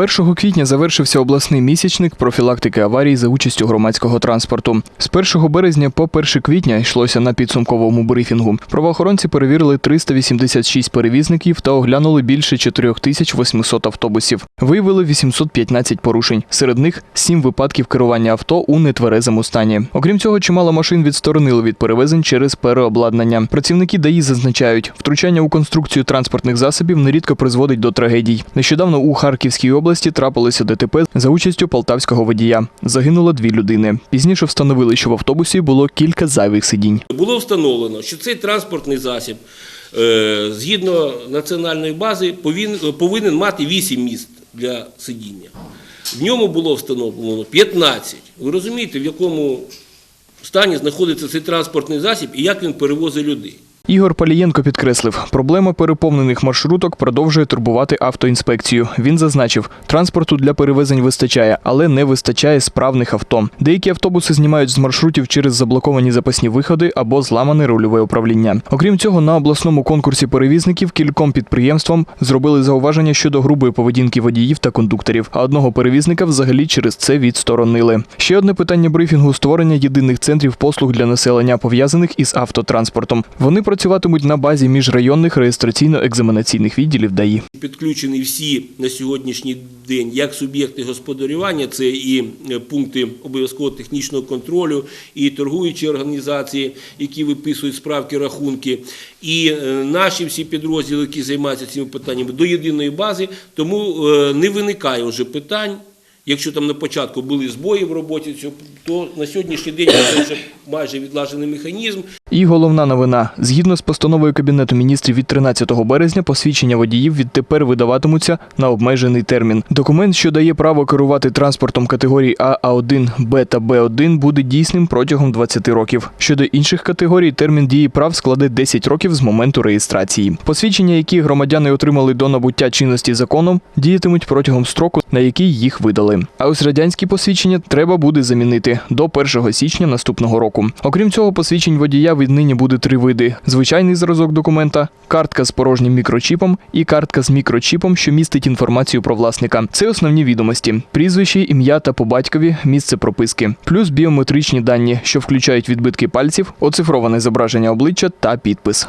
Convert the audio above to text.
1 квітня завершився обласний місячник профілактики аварій за участю громадського транспорту. З 1 березня по 1 квітня йшлося на підсумковому брифінгу. Правоохоронці перевірили 386 перевізників та оглянули більше 4800 автобусів. Виявили 815 порушень. Серед них 7 випадків керування авто у нетверезому стані. Окрім цього, чимало машин відсторонили від перевезень через переобладнання. Працівники ДАІ зазначають, втручання у конструкцію транспортних засобів нерідко призводить до трагедій. Нещодавно у Харківській області трапилося ДТП за участю полтавського водія. Загинуло дві людини. Пізніше встановили, що в автобусі було кілька зайвих сидінь. Було встановлено, що цей транспортний засіб, е, згідно національної бази, повинен мати 8 місць для сидіння. В ньому було встановлено 15. Ви розумієте, в якому стані знаходиться цей транспортний засіб і як він перевозить людей. Ігор Палієнко підкреслив, проблема переповнених маршруток продовжує турбувати автоінспекцію. Він зазначив, транспорту для перевезень вистачає, але не вистачає справних авто. Деякі автобуси знімають з маршрутів через заблоковані запасні виходи або зламане рульове управління. Окрім цього, на обласному конкурсі перевізників кільком підприємствам зробили зауваження щодо грубої поведінки водіїв та кондукторів, а одного перевізника взагалі через це відсторонили. Ще одне питання брифінгу створення єдиних центрів послуг для населення, пов'язаних із автотранспортом. Вони працюватимуть на базі міжрайонних реєстраційно-екзаменаційних відділів ДАІ. Підключені всі на сьогоднішній день як суб'єкти господарювання, це і е, пункти обов'язкового технічного контролю, і торгуючі організації, які виписують справки, рахунки, і е, наші всі підрозділи, які займаються цими питаннями, до єдиної бази. Тому е, не виникає вже питань. Якщо там на початку були збої в роботі, то на сьогоднішній день це вже майже відлажений механізм. І головна новина: згідно з постановою Кабінету міністрів від 13 березня, посвідчення водіїв відтепер видаватимуться на обмежений термін. Документ, що дає право керувати транспортом категорій А, А1, Б та Б1, буде дійсним протягом 20 років. Щодо інших категорій, термін дії прав складе 10 років з моменту реєстрації. Посвідчення, які громадяни отримали до набуття чинності законом, діятимуть протягом строку, на який їх видали. А ось радянські посвідчення треба буде замінити до 1 січня наступного року. Окрім цього, посвідчень водія віднині буде три види: звичайний зразок документа, картка з порожнім мікрочіпом і картка з мікрочіпом, що містить інформацію про власника. Це основні відомості: прізвище, ім'я та по батькові, місце прописки, плюс біометричні дані, що включають відбитки пальців, оцифроване зображення обличчя та підпис.